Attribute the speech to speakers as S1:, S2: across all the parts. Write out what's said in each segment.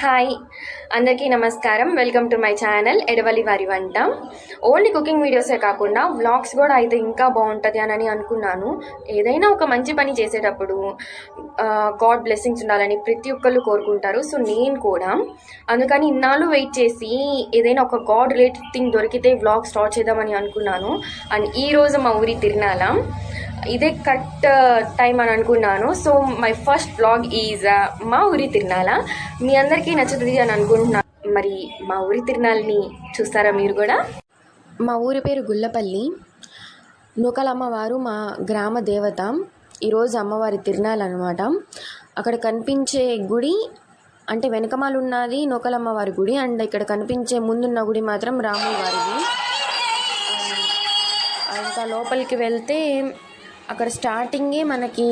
S1: Hi. అందరికీ నమస్కారం. Welcome to my channel ఎడవలి వారి వంట. ఓన్లీ కుకింగ్ వీడియోసే కాకుండా వ్లాగ్స్ కూడా అయితే ఇంకా బాగుంటుంది అని అనుకున్నాను. ఏదైనా ఒక మంచి పని చేసేటప్పుడు గాడ్ బ్లెస్సింగ్స్ ఉండాలని ప్రతి ఒక్కళ్ళు కోరుకుంటారు. సో నేను కూడా. అందుకని ఇన్నాళ్ళు వెయిట్ చేసి ఏదైనా ఒక గాడ్ రిలేటెడ్ థింగ్ దొరికితే వ్లాగ్ స్టార్ట్ చేద్దామని అనుకున్నాను. అండ్ ఈ రోజు మా ఊరి తిరణాల ఇదే కట్ టైం uh, అని అనుకున్నాను. So my first blog is మా ఊరి తిరణాల మీ అందరికీ నచ్చుతుంది అని అనుకుంటున్నాను మరి మా ఊరి తిరణాలని చూస్తారా మీరు కూడా?
S2: మా ఊరి పేరు గుల్లపల్లి నూకలమ్మవారు మా గ్రామ దేవత. ఈరోజు అమ్మవారి తిరునాలన్నమాట అక్కడ కనిపించే గుడి అంటే వెనకమాలు ఉన్నది నూకలమ్మవారి గుడి అండ్ ఇక్కడ కనిపించే ముందున్న గుడి మాత్రం రాముల వారిది ఇంకా లోపలికి వెళ్తే అక్కడ స్టార్టింగే మనకి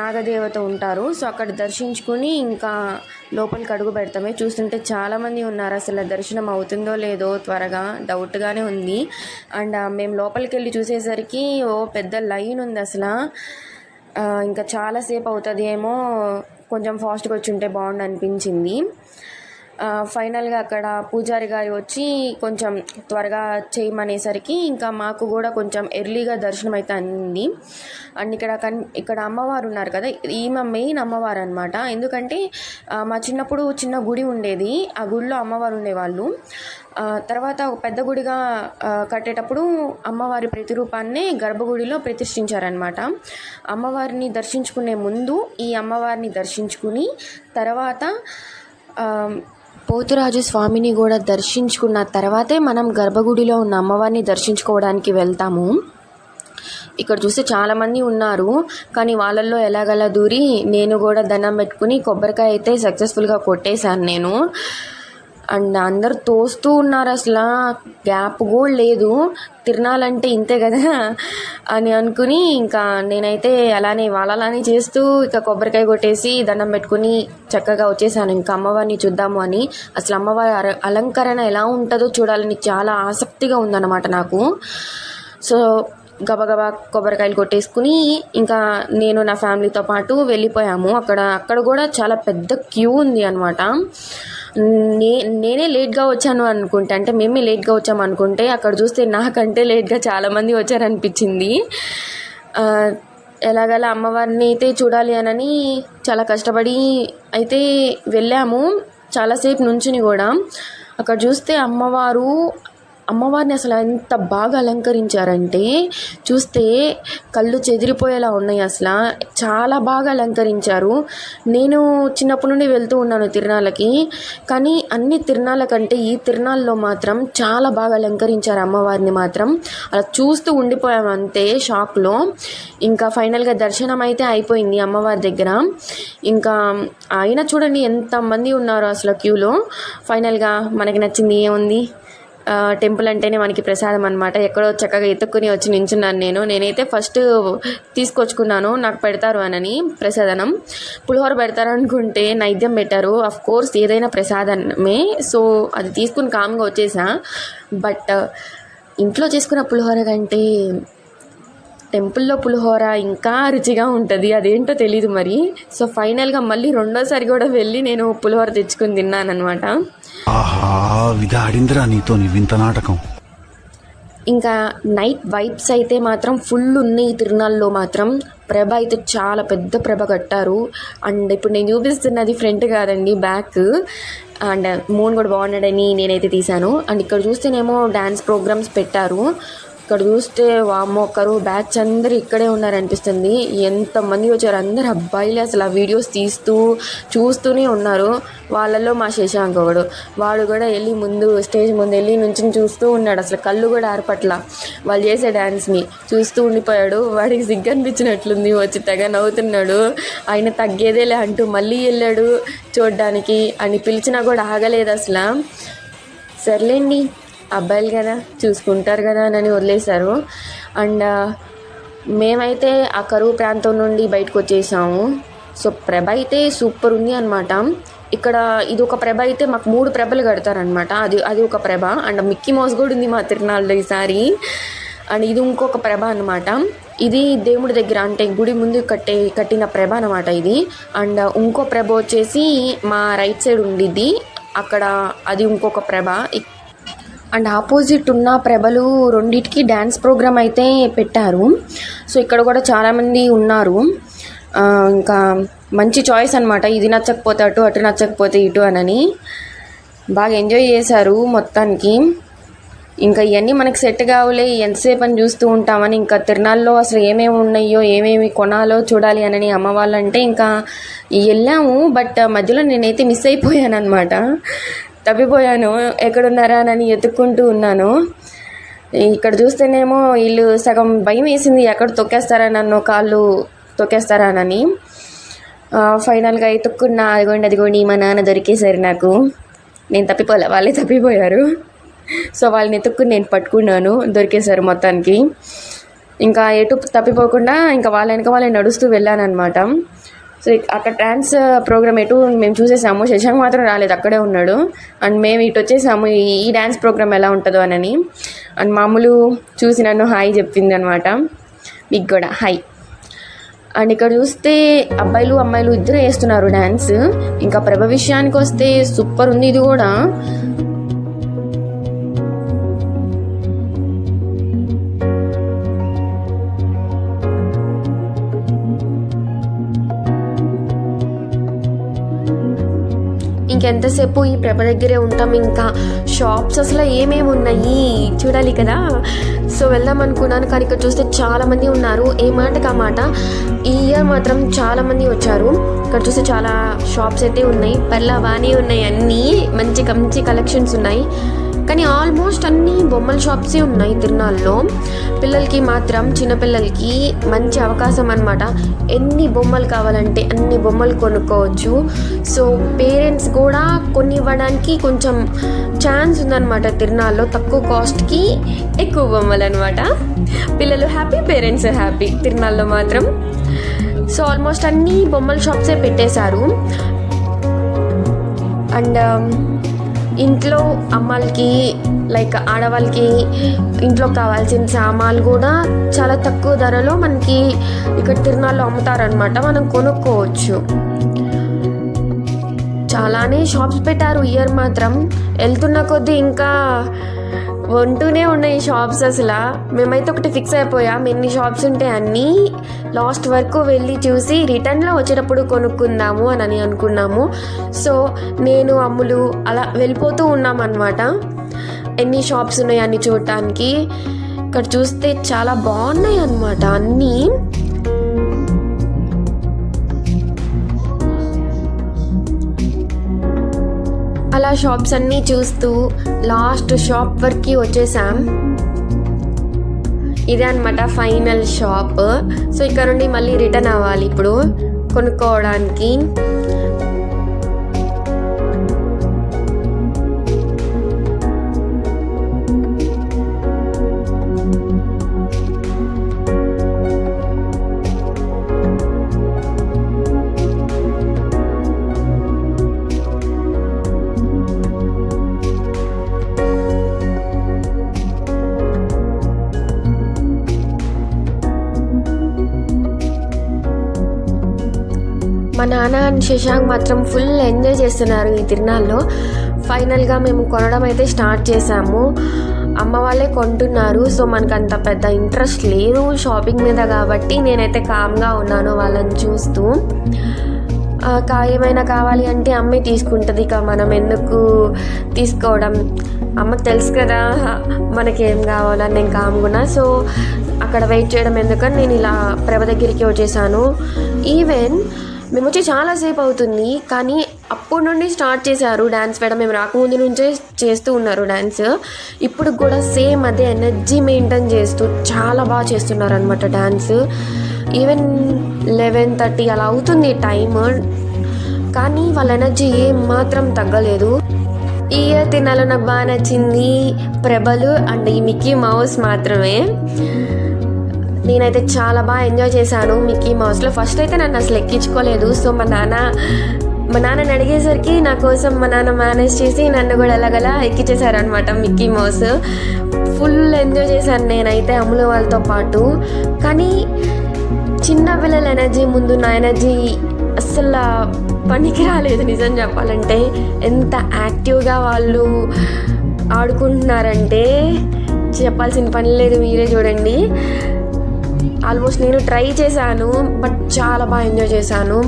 S2: నాగదేవత ఉంటారు. సో అక్కడ దర్శించుకుని ఇంకా లోపలికి అడుగు పెడతామే. చూస్తుంటే చాలామంది ఉన్నారు. అసలు దర్శనం అవుతుందో లేదో త్వరగా డౌట్గానే ఉంది. అండ్ మేము లోపలికి వెళ్ళి చూసేసరికి ఓ పెద్ద లైన్ ఉంది అసలు. ఇంకా చాలాసేపు అవుతుంది ఏమో కొంచెం ఫాస్ట్గా వచ్చి ఉంటే బాగుండు అనిపించింది ఫైనల్గా అక్కడ పూజారి గారు వచ్చి కొంచెం త్వరగా చేయమనేసరికి ఇంకా మాకు కూడా కొంచెం ఎర్లీగా దర్శనం అయితే అంది అండ్ ఇక్కడ కన్ ఇక్కడ అమ్మవారు ఉన్నారు కదా ఈమె మెయిన్ అమ్మవారు అనమాట ఎందుకంటే మా చిన్నప్పుడు చిన్న గుడి ఉండేది ఆ గుడిలో అమ్మవారు ఉండేవాళ్ళు. తర్వాత ఒక పెద్ద గుడిగా కట్టేటప్పుడు అమ్మవారి ప్రతిరూపాన్నే గర్భగుడిలో ప్రతిష్ఠించారనమాట అమ్మవారిని దర్శించుకునే ముందు ఈ అమ్మవారిని దర్శించుకుని తర్వాత పోతురాజు స్వామిని కూడా దర్శించుకున్న తర్వాతే మనం గర్భగుడిలో ఉన్న అమ్మవారిని దర్శించుకోవడానికి వెళ్తాము. ఇక్కడ చూస్తే చాలామంది ఉన్నారు కానీ వాళ్ళల్లో ఎలాగలా దూరి నేను కూడా దండం పెట్టుకుని కొబ్బరికాయ అయితే సక్సెస్ఫుల్గా కొట్టేశాను నేను. అండ్ అందరు తోస్తూ ఉన్నారు అసలు. గ్యాప్ కూడా లేదు. తిరణాలంటే ఇంతే కదా అని అనుకుని ఇంకా నేనైతే అలానే వాళ్ళలానే చేస్తూ ఇక కొబ్బరికాయ కొట్టేసి దండం పెట్టుకుని చక్కగా వచ్చేసాను. ఇంకా అమ్మవారిని చూద్దాము అని. అసలు అమ్మవారి అలంకరణ ఎలా ఉంటుందో చూడాలని చాలా ఆసక్తిగా ఉందన్నమాట నాకు. సో గబగబా కొబ్బరికాయలు కొట్టేసుకుని ఇంకా నేను నా ఫ్యామిలీతో పాటు వెళ్ళిపోయాము. అక్కడ అక్కడ కూడా చాలా పెద్ద క్యూ ఉంది అనమాట నే నేనే లేట్గా వచ్చాను అనుకుంటే అంటే మేమే లేట్గా వచ్చాము అనుకుంటే అక్కడ చూస్తే నాకంటే లేట్గా చాలామంది వచ్చారనిపించింది. ఎలాగలా అమ్మవారిని అయితే చూడాలి అనని చాలా కష్టపడి అయితే వెళ్ళాము. చాలాసేపు నుంచుని కూడా. అక్కడ చూస్తే అమ్మవారు అమ్మవారిని అసలు ఎంత బాగా అలంకరించారంటే చూస్తే కళ్ళు చెదిరిపోయేలా ఉన్నాయి అసలు. చాలా బాగా అలంకరించారు. నేను చిన్నప్పటి నుండి వెళ్తూ ఉన్నాను తిరునాళ్ళకి కానీ అన్ని తిరునాళ్ళ కంటే ఈ తిరునాళ్ళలో మాత్రం చాలా బాగా అలంకరించారు అమ్మవారిని మాత్రం. అలా చూస్తూ ఉండిపోయామంతే షాక్లో. ఇంకా ఫైనల్గా దర్శనం అయితే అయిపోయింది అమ్మవారి దగ్గర. ఇంకా ఆయన చూడండి ఎంతమంది ఉన్నారు అసలు క్యూలో. ఫైనల్గా మనకి నచ్చింది ఏముంది? టెంపుల్ అంటేనే మనకి ప్రసాదం అనమాట ఎక్కడో చక్కగా ఎత్తుక్కుని వచ్చి నించున్నాను నేను. నేనైతే ఫస్ట్ తీసుకొచ్చుకున్నాను. నాకు పెడతారు అనని ప్రసాదనం. పులిహోర పెడతారు అనుకుంటే నైద్యం పెట్టారు. అఫ్ కోర్స్ ఏదైనా ప్రసాదమే సో అది తీసుకుని కామ్గా వచ్చేసా. బట్ ఇంట్లో చేసుకున్న పులిహోర కంటే టెంపుల్లో పులిహోర ఇంకా రుచిగా ఉంటుంది. అదేంటో తెలీదు మరి. సో ఫైనల్గా మళ్ళీ రెండోసారి కూడా వెళ్ళి నేను పులిహోర తెచ్చుకుని తిన్నాను అనమాట
S3: ఆహా విధాడిందిరా నీతో వింత నాటకం.
S2: ఇంకా నైట్ వైబ్స్ అయితే మాత్రం ఫుల్ ఉన్నాయి ఈ తిరునాళ్ళలో మాత్రం. ప్రభ అయితే చాలా పెద్ద ప్రభ కట్టారు. అండ్ ఇప్పుడు నేను చూపిస్తున్నది ఫ్రంట్ కాదండి బ్యాక్. అండ్ మూన్ కూడా బాగున్నాడని నేనైతే తీశాను. అండ్ ఇక్కడ చూస్తేనేమో డ్యాన్స్ ప్రోగ్రామ్స్ పెట్టారు. ఇక్కడ చూస్తే వామో ఒక్కరు బ్యాచ్ అందరు ఇక్కడే ఉన్నారనిపిస్తుంది. ఎంతమంది వచ్చారు? అందరు అబ్బాయిలు అసలు ఆ వీడియోస్ తీస్తూ చూస్తూనే ఉన్నారు. వాళ్ళలో మా శశాంక్ ఒకడు. వాడు కూడా వెళ్ళి ముందు స్టేజ్ ముందు వెళ్ళి నుంచి చూస్తూ ఉన్నాడు. అసలు కళ్ళు కూడా ఏర్పట్ల వాళ్ళు చేసే డ్యాన్స్ని చూస్తూ ఉండిపోయాడు. వాడికి సిగ్గు అనిపించినట్లుంది. వచ్చి తెగ నవ్వుతున్నాడు. ఆయన తగ్గేదేలే అంటూ మళ్ళీ వెళ్ళాడు చూడ్డానికి. అని పిలిచినా కూడా ఆగలేదు అసలు. సర్లేండి. అబ్బాయిలు కదా చూసుకుంటారు కదా అని వదిలేశారు. అండ్ మేమైతే ఆ కరువు ప్రాంతం నుండి బయటకు వచ్చేసాము. సో ప్రభ అయితే సూపర్ ఉంది అనమాట ఇక్కడ ఇది ఒక ప్రభ అయితే మాకు మూడు ప్రభలు కడతారనమాట అది అది ఒక ప్రభ. అండ్ మిక్కీ మౌస్ కూడా ఉంది మా తిరునాళ్ళలో ఈసారి. అండ్ ఇది ఇంకొక ప్రభ అనమాట ఇది దేవుడి దగ్గర అంటే గుడి ముందు కట్టే కట్టిన ప్రభ అనమాట ఇది. అండ్ ఇంకో ప్రభ వచ్చేసి మా రైట్ సైడ్ ఉండిద్ది. అక్కడ అది ఇంకొక ప్రభ. అండ్ ఆపోజిట్ ఉన్న ప్రభలు రెండిటికి డ్యాన్స్ ప్రోగ్రామ్ అయితే పెట్టారు. సో ఇక్కడ కూడా చాలామంది ఉన్నారు. ఇంకా మంచి చాయిస్ అనమాట ఇది నచ్చకపోతే అటు అటు నచ్చకపోతే ఇటు అనని. బాగా ఎంజాయ్ చేశారు మొత్తానికి. ఇంకా ఇవన్నీ మనకి సెట్ కావులే. ఎంతసేపు అని చూస్తూ ఉంటామని ఇంకా తిరునాళ్ళలో అసలు ఏమేమి ఉన్నాయో ఏమేమి కొనాలో చూడాలి అని అమ్మ వాళ్ళంటే ఇంకా వెళ్ళాము. బట్ మధ్యలో నేనైతే మిస్ అయిపోయాను అనమాట తప్పిపోయాను ఎక్కడున్నారా అని ఎత్తుక్కుంటూ ఉన్నాను. ఇక్కడ చూస్తేనేమో వీళ్ళు సగం భయం వేసింది. ఎక్కడ తొక్కేస్తారా నన్ను? కాళ్ళు తొక్కేస్తారానని ఫైనల్గా ఎత్తుక్కున్న అదిగోండి అదిగోండి మా నాన్న దొరికేశారు నాకు. నేను తప్పిపోలే వాళ్ళే తప్పిపోయారు. సో వాళ్ళని ఎత్తుక్కుని నేను పట్టుకున్నాను దొరికేశారు మొత్తానికి. ఇంకా ఎటు తప్పిపోకుండా ఇంకా వాళ్ళ వెనక వాళ్ళని నడుస్తూ వెళ్ళానమాట సో అక్కడ డ్యాన్స్ ప్రోగ్రామ్ uh, ఎటు మేము చూసేసాము. శశాంక్ మాత్రం రాలేదు అక్కడే ఉన్నాడు. అండ్ మేము ఇటు వచ్చేసాము ఈ ఈ డ్యాన్స్ ప్రోగ్రామ్ ఎలా ఉంటుందో అని అండ్ మామూలు చూసి నన్ను హాయ్ చెప్పింది అనమాట మీకు కూడా హాయ్ అండ్ ఇక్కడ చూస్తే అబ్బాయిలు అమ్మాయిలు ఇద్దరు వేస్తున్నారు డ్యాన్స్ ఇంకా ప్రభ విషయానికి వస్తే సూపర్ ఉంది ఇది కూడా. ఇంకెంతసేపు ఈ ప్రభ దగ్గరే ఉంటాం ఇంకా షాప్స్ అసలు ఏమేమి ఉన్నాయి చూడాలి కదా. సో వెళ్దాం అనుకున్నాను కానీ ఇక్కడ చూస్తే చాలా మంది ఉన్నారు. ఏ మాటకు ఆ మాట? ఈ ఇయర్ మాత్రం చాలా మంది వచ్చారు. ఇక్కడ చూస్తే చాలా షాప్స్ అయితే ఉన్నాయి. పర్లా బాగానే ఉన్నాయి అన్నీ. మంచి మంచి కలెక్షన్స్ ఉన్నాయి. కానీ ఆల్మోస్ట్ అన్ని బొమ్మల షాప్సే ఉన్నాయి తిరునాళ్ళలో. పిల్లలకి మాత్రం చిన్నపిల్లలకి మంచి అవకాశం అనమాట ఎన్ని బొమ్మలు కావాలంటే అన్ని బొమ్మలు కొనుక్కోవచ్చు. సో పేరెంట్స్ కూడా కొన్ని ఇవ్వడానికి కొంచెం ఛాన్స్ ఉందన్నమాట తిరునాళ్ళలో. తక్కువ కాస్ట్కి ఎక్కువ బొమ్మలు అనమాట పిల్లలు హ్యాపీ పేరెంట్స్ హ్యాపీ తిరునాళ్ళలో మాత్రం. సో ఆల్మోస్ట్ అన్ని బొమ్మల షాప్సే పెట్టేశారు. అండ్ ఇంట్లో అమ్మాయిలకి లైక్ ఆడవాళ్ళకి ఇంట్లో కావాల్సిన సామాన్లు కూడా చాలా తక్కువ ధరలో మనకి ఇక్కడ తిరునాళ్ళు అమ్ముతారనమాట మనం కొనుక్కోవచ్చు. చాలానే షాప్స్ పెట్టారు. ఇయర్ మాత్రం వెళ్తున్న కొద్దీ ఇంకా ఉంటూనే ఉన్నాయి షాప్స్ అసలు. మేమైతే ఒకటి ఫిక్స్ అయిపోయాం. ఎన్ని షాప్స్ ఉంటాయి అన్నీ లాస్ట్ వరకు వెళ్ళి చూసి రిటర్న్లో వచ్చేటప్పుడు కొనుక్కుందాము అని అని అనుకున్నాము. సో నేను అమ్ములు అలా వెళ్ళిపోతూ ఉన్నాం అనమాట ఎన్ని షాప్స్ ఉన్నాయి అన్ని చూడటానికి. ఇక్కడ చూస్తే చాలా బాగున్నాయి అన్నమాట అన్నీ. అలా షాప్స్ అన్నీ చూస్తూ లాస్ట్ షాప్ వరకు వచ్చేసాం. ఇదే అనమాట ఫైనల్ షాప్ సో ఇక్కడ నుండి మళ్ళీ రిటర్న్ అవ్వాలి ఇప్పుడు కొనుక్కోవడానికి. మా నాన్న అండ్ శశాంక్ మాత్రం ఫుల్ ఎంజాయ్ చేస్తున్నారు ఈ తిరునాళ్ళలో. ఫైనల్గా మేము కొనడం అయితే స్టార్ట్ చేసాము అమ్మ వాళ్ళే కొంటున్నారు సో మనకు అంత పెద్ద ఇంట్రెస్ట్ లేదు షాపింగ్ మీద కాబట్టి నేనైతే కామ్గా ఉన్నాను వాళ్ళని చూస్తూ. ఏమైనా కావాలి అంటే అమ్మే తీసుకుంటుంది ఇక మనం ఎందుకు తీసుకోవడం? అమ్మ తెలుసు కదా మనకేం కావాలని నేను కామ్గున్నా సో అక్కడ వెయిట్ చేయడం ఎందుకని నేను ఇలా ప్రభ దగ్గరికి వచ్చేసాను. ఈవెన్ మేము వచ్చి చాలాసేపు అవుతుంది కానీ అప్పటి నుండి స్టార్ట్ చేశారు డ్యాన్స్ వేయడం. మేము రాకముందు నుంచే చేస్తూ ఉన్నారు డ్యాన్స్ ఇప్పుడు కూడా సేమ్ అదే ఎనర్జీ మెయింటైన్ చేస్తూ చాలా బాగా చేస్తున్నారు అనమాట డ్యాన్స్ ఈవెన్ లెవెన్ థర్టీ అలా అవుతుంది టైమ్. కానీ వాళ్ళ ఎనర్జీ ఏం మాత్రం తగ్గలేదు. ఈ ఇయర్ తినాలో నాకు బాగా నచ్చింది ప్రభలు అండ్ ఈ మిక్కీ మౌస్ మాత్రమే. నేనైతే చాలా బాగా ఎంజాయ్ చేశాను. మిక్కీ మౌస్లో ఫస్ట్ అయితే నన్ను అసలు ఎక్కించుకోలేదు. సో మా నాన్న మా నాన్నని అడిగేసరికి నా కోసం మా నాన్న మేనేజ్ చేసి నన్ను కూడా ఎలాగలా ఎక్కించేశారనమాట Mickey Mouse. Full full enjoy చేశాను నేనైతే అమ్ముల వాళ్ళతో పాటు. కానీ చిన్న పిల్లల ఎనర్జీ ముందు నా ఎనర్జీ అస్సలు పనికి రాలేదు నిజం చెప్పాలంటే. ఎంత యాక్టివ్గా వాళ్ళు ఆడుకుంటున్నారంటే చెప్పాల్సిన పని లేదు మీరే చూడండి. ఆల్మోస్ట్ నేను ట్రై చేశాను బట్ చాలా బాగా ఎంజాయ్ చేశాను.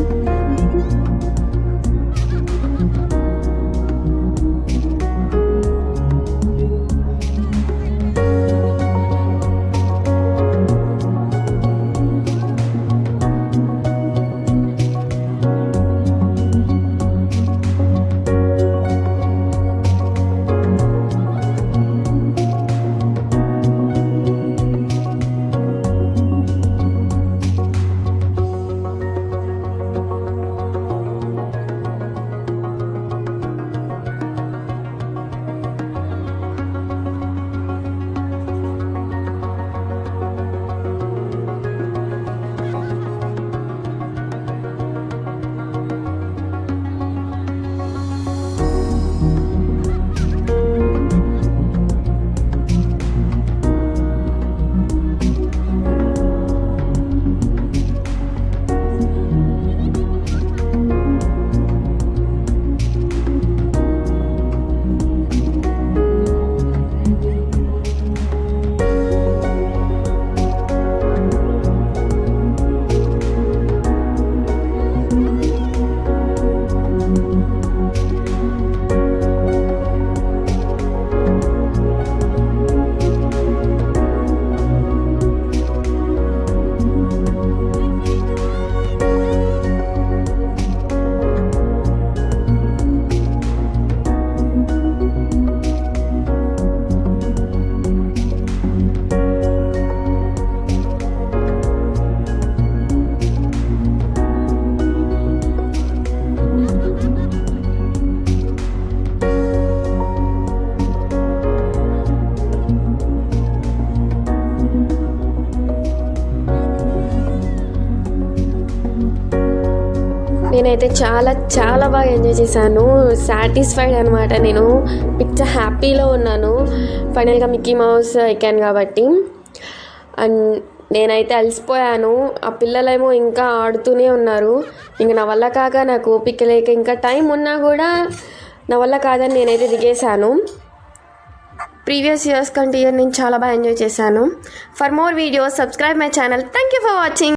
S2: నేనైతే చాలా చాలా బాగా ఎంజాయ్ చేశాను. సాటిస్ఫైడ్ అనమాట నేను. పిక్చర్ హ్యాపీలో ఉన్నాను. ఫైనల్గా మిక్కీ మౌస్ ఎక్కాను కాబట్టి. అండ్ నేనైతే అలసిపోయాను. ఆ పిల్లలేమో ఇంకా ఆడుతూనే ఉన్నారు. ఇంక నా వల్ల కాక నాకు ఓపిక లేక ఇంకా టైం ఉన్నా కూడా నా వల్ల కాదని నేనైతే దిగేశాను. ప్రీవియస్ ఇయర్స్ కంటే ఇయర్ నేను చాలా బాగా ఎంజాయ్ చేశాను. For more videos subscribe my channel thank you for watching